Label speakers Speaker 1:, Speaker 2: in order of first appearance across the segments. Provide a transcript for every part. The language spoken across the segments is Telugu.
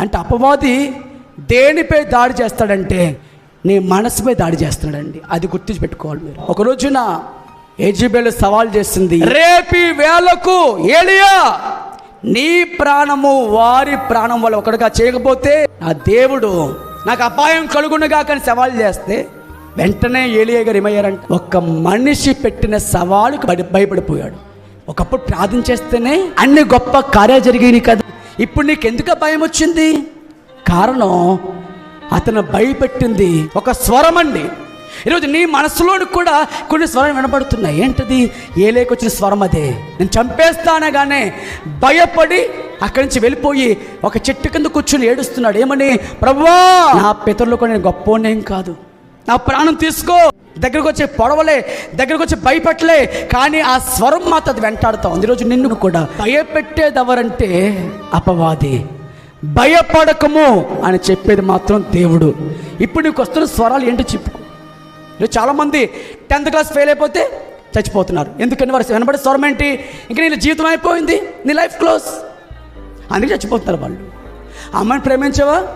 Speaker 1: అంటే అపవాది దేనిపై దాడి చేస్తాడంటే నీ మనసుపై దాడి చేస్తున్నాడండి. అది గుర్తించి పెట్టుకోవాలి మీరు. ఒక రోజున ఏజీబేలు సవాల్ చేసింది రేపి వేలకు ఏలియా నీ ప్రాణము వారి ప్రాణం వల్ల ఒకటిగా చేయకపోతే నా దేవుడు నాకు అపాయం కలుగునుగా కానీ సవాల్ చేస్తే వెంటనే ఏలియా గారు ఏమయ్యారంట ఒక మనిషి పెట్టిన సవాలుకు భయపడిపోయాడు. ఒకప్పుడు ప్రార్థన చేస్తేనే అన్ని గొప్ప కార్యాలు జరిగాయి కదా. ఇప్పుడు నీకు ఎందుకు భయం వచ్చింది కారణం అతను భయపెట్టింది ఒక స్వరం అండి ఈరోజు నీ మనసులోని కూడా కొన్ని స్వరం వినబడుతున్నాయి. ఏంటది? లేకొచ్చిన స్వరం అదే. నేను చంపేస్తానగానే భయపడి అక్కడి నుంచి వెళ్ళిపోయి ఒక చెట్టు కింద కూర్చుని ఏడుస్తున్నాడు. ఏమని? ప్రభువా! నా పితరులు కూడా నేను గొప్పనేం కాదు. నా ప్రాణం తీసుకో! దగ్గరకు వచ్చే పొడవలే దగ్గరకు వచ్చి భయపెట్టలే కానీ ఆ స్వరం మాత్రం అది వెంటాడుతా ఉంది. ఈరోజు నిన్ను కూడా. భయపెట్టేది ఎవరంటే అపవాది. భయపడకము అని చెప్పేది మాత్రం దేవుడు. ఇప్పుడు నీకు వస్తున్న స్వరాలు ఏంటో చెప్పుకో నువ్వు చాలామంది టెన్త్ క్లాస్ ఫెయిల్ అయిపోతే చచ్చిపోతున్నారు. ఎందుకని వారు వెనబడే స్వరం ఏంటి? ఇంకా నీ జీవితం అయిపోయింది. నీ లైఫ్ క్లోజ్. అందుకే చచ్చిపోతున్నారు వాళ్ళు. అమ్మాయిని ప్రేమించవా?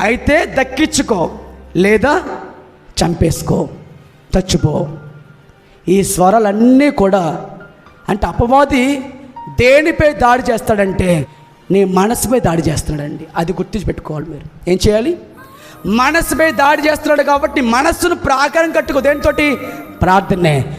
Speaker 1: అయితే దక్కించుకో లేదా చంపేసుకో. చచ్చిపో ఈ స్వరాలన్నీ కూడా అంటే అపవాది దేనిపై దాడి చేస్తాడంటే నీ మనసుపై దాడి చేస్తున్నాడండి. అది గుర్తించి పెట్టుకోవాలి మీరు. ఏం చేయాలి? మనసుపై దాడి చేస్తున్నాడు కాబట్టి మనస్సును ప్రాకారం కట్టుకో. దేనితోటి? ప్రార్థనే.